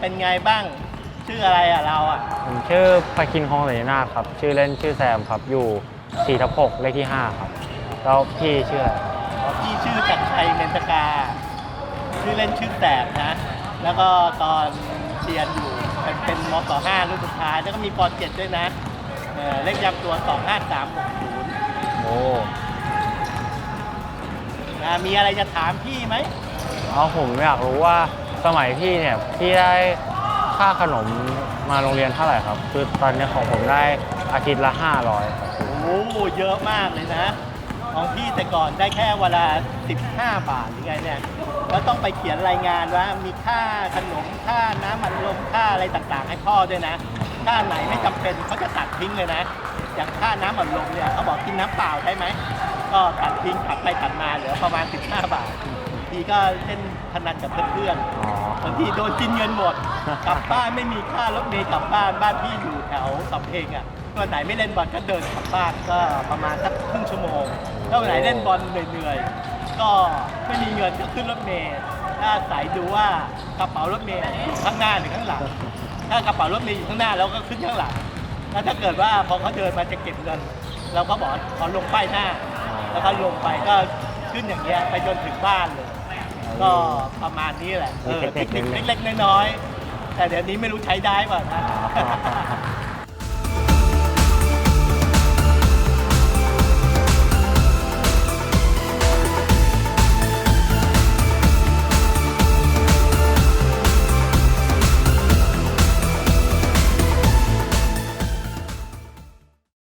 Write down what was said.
เป็นไงบ้าง ชื่ออะไรอะเราอะ ผมชื่อปาคินฮองเสนาถครับ ชื่อเล่นชื่อแซมครับ อยู่4ทับ6เลขที่ 5 ครับ แล้วพี่ชื่ออะไรอ๋อพี่ชื่อจักรชัยเมนตกา ชื่อเล่นชื่อแสบนะ แล้วก็ตอนเรียนอยู่เป็นเป็นมศห้ารุ่นสุดท้าย แล้วก็มีปเจ็ดด้วยนะเออเลขยำตัว 25360โอ้นะมีอะไรจะถามพี่ไหม เอาผมอยากรู้ว่า สมัยพี่เนี่ยพี่ได้ค่าขนมมาโรงเรียนเท่าไหร่ครับ คือตอนนี้ของผมได้อาทิตย์ละ 500ครับโอ้โหเยอะมากเลยนะ ของพี่แต่ก่อนได้แค่เวลา 15 บาทหรือไงเนี่ยแล้วต้องไปเขียนรายงานว่ามีค่าขนมค่าน้ำมันลมค่าอะไรต่างๆ ให้พ่อด้วยนะค่าไหนไม่จำเป็นเขาจะตัดทิ้งเลยนะอย่างค่าน้ำมันลมเนี่ยเขาบอกกินน้ำเปล่าใช่ไหมก็ตัดทิ้งตัดไปตัดมาเหลือประมาณ 15 บาท ทีก็เล่นพนันกับเพื่อนๆอ๋อบางทีโดนกินเงินหมด กลับบ้านไม่มีค่ารถเมล์กลับบ้านบ้านพี่อยู่แถวสำเพ็งอะวันไหนไม่เล่นบอลก็เดินกลับบ้านก็ประมาณสักครึ่งชั่วโมงถ้าวันไหนเล่นบอลเหนื่อยๆก็ไม่มีเงินก็ขึ้นรถเมล์ถ้าสายดูว่ากระเป๋ารถเมล์อยู่ข้างหน้าหรือข้างหลัง ถ้ากระเป๋ารถเมล์อยู่ข้างหน้าเราก็ขึ้นข้างหลังแล้วถ้าเกิดว่าพอเขาเดินมาจะเก็บเงิน เราก็บอกขอลงป้ายหน้า แล้วก็ลงไปก็ขึ้นอย่างเงี้ยไปจนถึงบ้านเลย ก็ประมาณนี้แหละเออมีเทเทคคนินิคคเล็กๆเล็กๆน้อยๆแต่เดี๋ยวนี้ไม่รู้ใช้ได้ป่ะนะอ๋อ